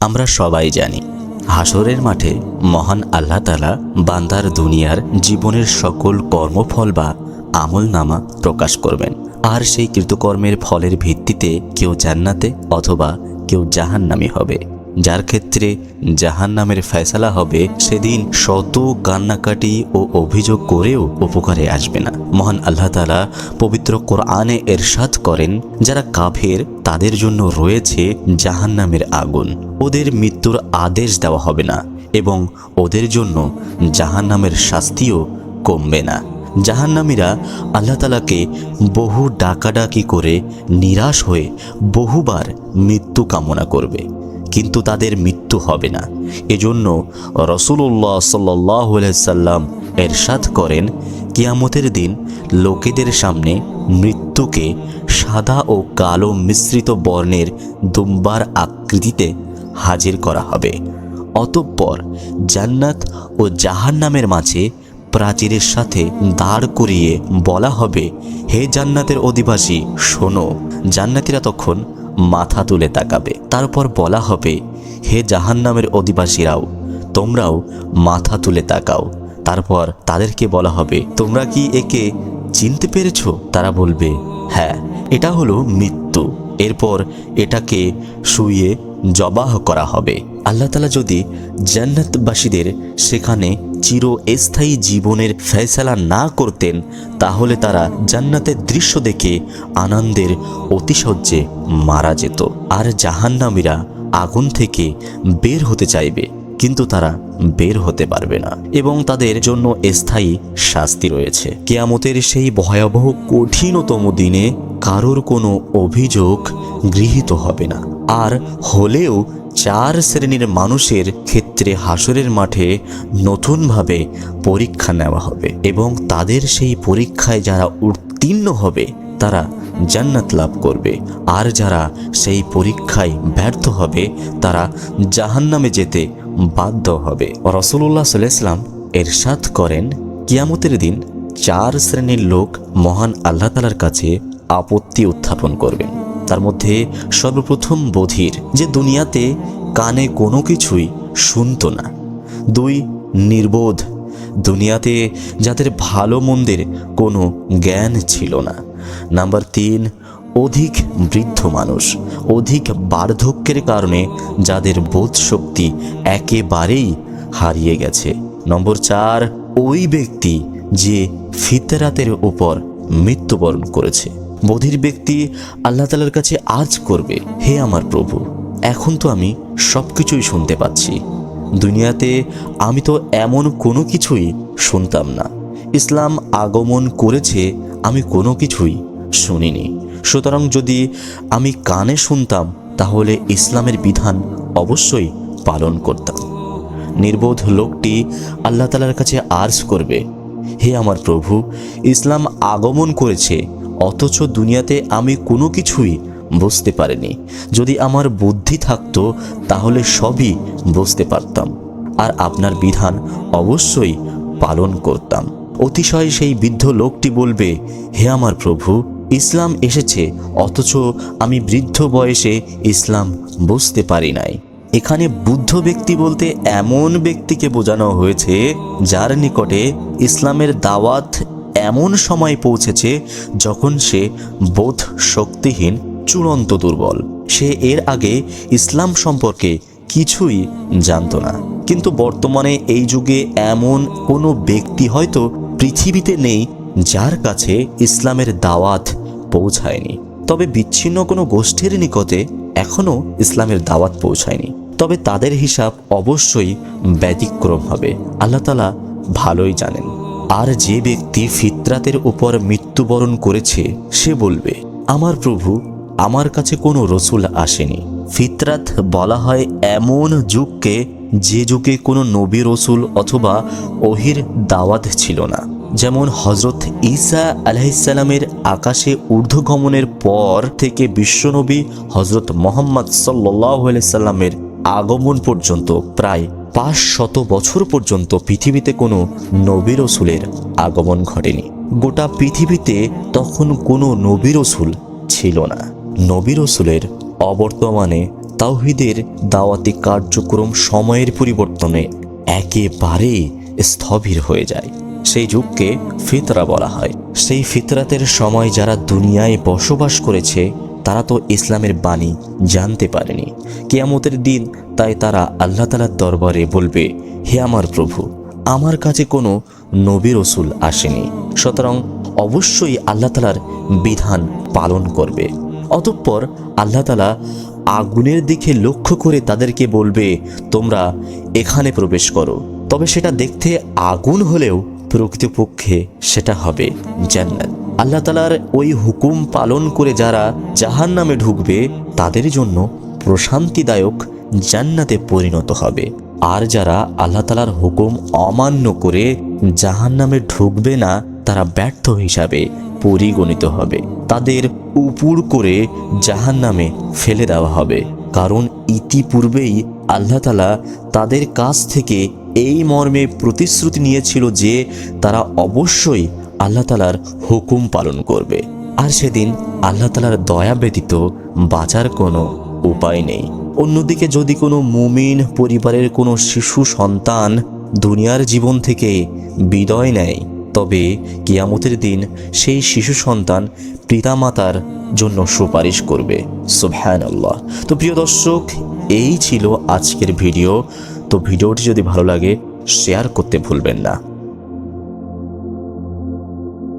আমরা সবাই জানি, হাসরের মাঠে মহান আল্লাহ তালা বান্দার দুনিয়ার জীবনের সকল কর্মফল বা আমল নামা প্রকাশ করবেন। আর সেই কৃতকর্মের ফলের ভিত্তিতে কেউ জান্নাতে অথবা কেউ জাহান্নামি হবে। যার ক্ষেত্রে জাহান্নামের ফয়সালা হবে, সেদিন শত কান্নাকাটি ও অভিযোগ করেও উপকারে আসবে না। মহান আল্লাহ তালা পবিত্র কোরআনে এরশাদ করেন, যারা কাফের, তাদের জন্য রয়েছে জাহান্নামের আগুন। ওদের মৃত্যুর আদেশ দেওয়া হবে না এবং ওদের জন্য জাহান্নামের শাস্তিও কমবে না। জাহান্নামীরা আল্লাহ তালাকে বহু ডাকাডাকি করে নিরাশ হয়ে বহুবার মৃত্যু কামনা করবে। কিন্তু তাদের মৃত্যু হবে না। এজন্য রসুল্লাহ সাল্লাহ সাল্লাম এরশাদ করেন, কিয়ামতের দিন লোকেদের সামনে মৃত্যুকে সাদা ও কালো মিশ্রিত বর্ণের দুম্বার আকৃতিতে হাজির করা হবে। অতঃপর জান্নাত ও জাহান্নামের মাঝে প্রাচীরের সাথে দাঁড় করিয়ে বলা হবে, হে জান্নাতের অধিবাসী, শোনো। জান্নাতিরা তখন মাথা তুলে তাকাবে। তারপর বলা হবে, হে জাহান্নামের অধিবাসীরাও, তোমরাও মাথা তুলে তাকাও। তারপর তাদেরকে বলা হবে, তোমরা কি একে চিনতে পেরেছ? তারা বলবে হ্যাঁ এটা হলো মৃত্যু। এরপর এটাকে শুয়ে জবাহ করা হবে। আল্লাহ তালা যদি জান্নাতবাসীদের সেখানে চির স্থায়ী জীবনের ফয়সালা না করতেন, তাহলে তারা জান্নাতের দৃশ্য দেখে আনন্দের অতিশয্যে মারা যেত। আর জাহান্নামীরা আগুন থেকে বের হতে চাইবে, কিন্তু তারা বের হতে পারবে না এবং তাদের জন্য স্থায়ী শাস্তি রয়েছে। কেয়ামতের সেই ভয়াবহ কঠিনতম দিনে কারোর কোনো অভিযোগ গৃহীত হবে না। আর হলেও চার শ্রেণির মানুষের ক্ষেত্রে হাসরের মাঠে নতুনভাবে পরীক্ষা নেওয়া হবে এবং তাদের সেই পরীক্ষায় যারা উত্তীর্ণ হবে, তারা জান্নাত লাভ করবে। আর যারা সেই পরীক্ষায় ব্যর্থ হবে, তারা জাহান্নামে যেতে বাধ্য হবে। রসুল্লাহ সাল্লাম এরশাদ করেন, কিয়ামতের দিন চার শ্রেণির লোক মহান আল্লাহ তালার কাছে আপত্তি উত্থাপন করবেন। তার মধ্যে সর্বপ্রথম বধির, যে দুনিয়াতে কানে কোনো কিছুই শুনত না। দুই, নির্বোধ। দুনিয়াতে যাদের ভালো মন্দের কোনো জ্ঞান ছিল না। নাম্বার তিন, অধিক বৃদ্ধ মানুষ। অধিক বার্ধক্যের কারণে যাদের বোধ শক্তি একেবারেই হারিয়ে গেছে। নম্বর চার, ওই ব্যক্তি যে ফিতরাতের উপর মৃত্যুবরণ করেছে। বধির ব্যক্তি আল্লাহ তালার কাছে আজ করবে, হে আমার প্রভু। এখন তো আমি সব কিছুই শুনতে পাচ্ছি। দুনিয়াতে আমি তো এমন কোনো কিছুই শুনতাম না। ইসলাম আগমন করেছে, আমি কোনো কিছুই শুনিনি। সুতরাং যদি আমি কানে শুনতাম, তাহলে ইসলামের বিধান অবশ্যই পালন করতাম। নির্বোধ লোকটি আল্লাহ তালার কাছে আর্জ করবে, হে আমার প্রভু, ইসলাম আগমন করেছে, অথচ দুনিয়াতে আমি কোনো কিছুই বুঝতে পারিনি। যদি আমার বুদ্ধি থাকতো, তাহলে সবই বুঝতে পারতাম। আর আপনার বিধান অবশ্যই পালন করতাম। অতিশয় সেই বৃদ্ধ লোকটি বলবে, হে আমার প্রভু, ইসলাম এসেছে, অথচ আমি বৃদ্ধ বয়সে ইসলাম বুঝতে পারি নাই। এখানে বুদ্ধ ব্যক্তি বলতে এমন ব্যক্তিকে বোঝানো হয়েছে, যার নিকটে ইসলামের দাওয়াত এমন সময় পৌঁছেছে, যখন সে বোধ শক্তিহীন চূড়ান্ত দুর্বল। সে এর আগে ইসলাম সম্পর্কে কিছুই জানত না। কিন্তু বর্তমানে এই যুগে এমন কোনো ব্যক্তি হয়তো পৃথিবীতে নেই যার কাছে ইসলামের দাওয়াত পৌঁছায়নি। তবে বিচ্ছিন্ন কোনো গোষ্ঠীর নিকটে এখনও ইসলামের দাওয়াত পৌঁছায়নি। তবে তাদের হিসাব অবশ্যই ব্যতিক্রম হবে। আল্লাহ তালা ভালোই জানেন। আর যে ব্যক্তি ফিতরাতের উপর মৃত্যুবরণ করেছে, সে বলবে, আমার প্রভু আমার কাছে কোনো রসুল আসেনি। ফিতরাত বলা হয় এমন যুগকে যে যুগে কোনো নবী রসুল অথবা ওহির দাওয়াত ছিল না। যেমন হজরত ঈসা আলাইসাল্লামের আকাশে ঊর্ধ্বগমনের পর থেকে বিশ্বনবী হজরত মোহাম্মদ সাল্লাহ সাল্লামের আগমন পর্যন্ত, প্রায় পাঁচ শত বছর পর্যন্ত পৃথিবীতে কোনো নবী রসুলের আগমন ঘটেনি। গোটা পৃথিবীতে তখন কোনো নবী রসুল ছিল না। নবী রসুলের অবর্তমানে তাওহিদের দাওয়াতি কার্যক্রম সময়ের পরিবর্তনে একেবারে স্থবির হয়ে যায়। সেই যুগকে ফিতরা বলা হয়। সেই ফিতরাতের সময় যারা দুনিয়ায় বসবাস করেছে, তারা তো ইসলামের বাণী জানতে পারেনি। কেয়ামতের দিন তাই তারা আল্লাহ তালার দরবারে বলবে, হে আমার প্রভু, আমার কাছে কোনো নবী রসুল আসেনি। সুতরাং অবশ্যই আল্লাহ তালার বিধান পালন করবে। অতঃপর আল্লাহ তালা আগুনের দিকে লক্ষ্য করে তাদেরকে বলবে, তোমরা এখানে প্রবেশ করো। তবে সেটা দেখতে আগুন হলেও প্রকৃতপক্ষে সেটা হবে জান্নাত। আল্লাহ তালার ওই হুকুম পালন করে যারা জাহান নামে ঢুকবে, তাদের জন্য প্রশান্তিদায়ক জান্নাতে পরিণত হবে। আর যারা আল্লাহ তালার হুকুম অমান্য করে জাহান নামে ঢুকবে না, তারা ব্যর্থ হিসাবে পরিগণিত হবে। তাদের উপুর করে জাহান নামে ফেলে দেওয়া হবে। কারণ ইতিপূর্বেই আল্লাহ তালা তাদের কাছ থেকে এই মর্মে প্রতিশ্রুতি নিয়েছিল যে তারা অবশ্যই আল্লাহ তালার হুকুম পালন করবে। আর সেদিন আল্লাহ তালার দয়া ব্যতীত বাঁচার কোনো উপায় নেই। অন্যদিকে যদি কোনো মুমিন পরিবারের কোনো শিশু সন্তান দুনিয়ার জীবন থেকে বিদায় নেয় তবে কিয়ামতের দিন সেই শিশু সন্তান পিতামাতার জন্য সুপারিশ করবে। সুবহান আল্লাহ তো প্রিয় দর্শক, এই ছিল আজকের ভিডিও। তো ভিডিওটি যদি ভালো লাগে শেয়ার করতে ভুলবেন না।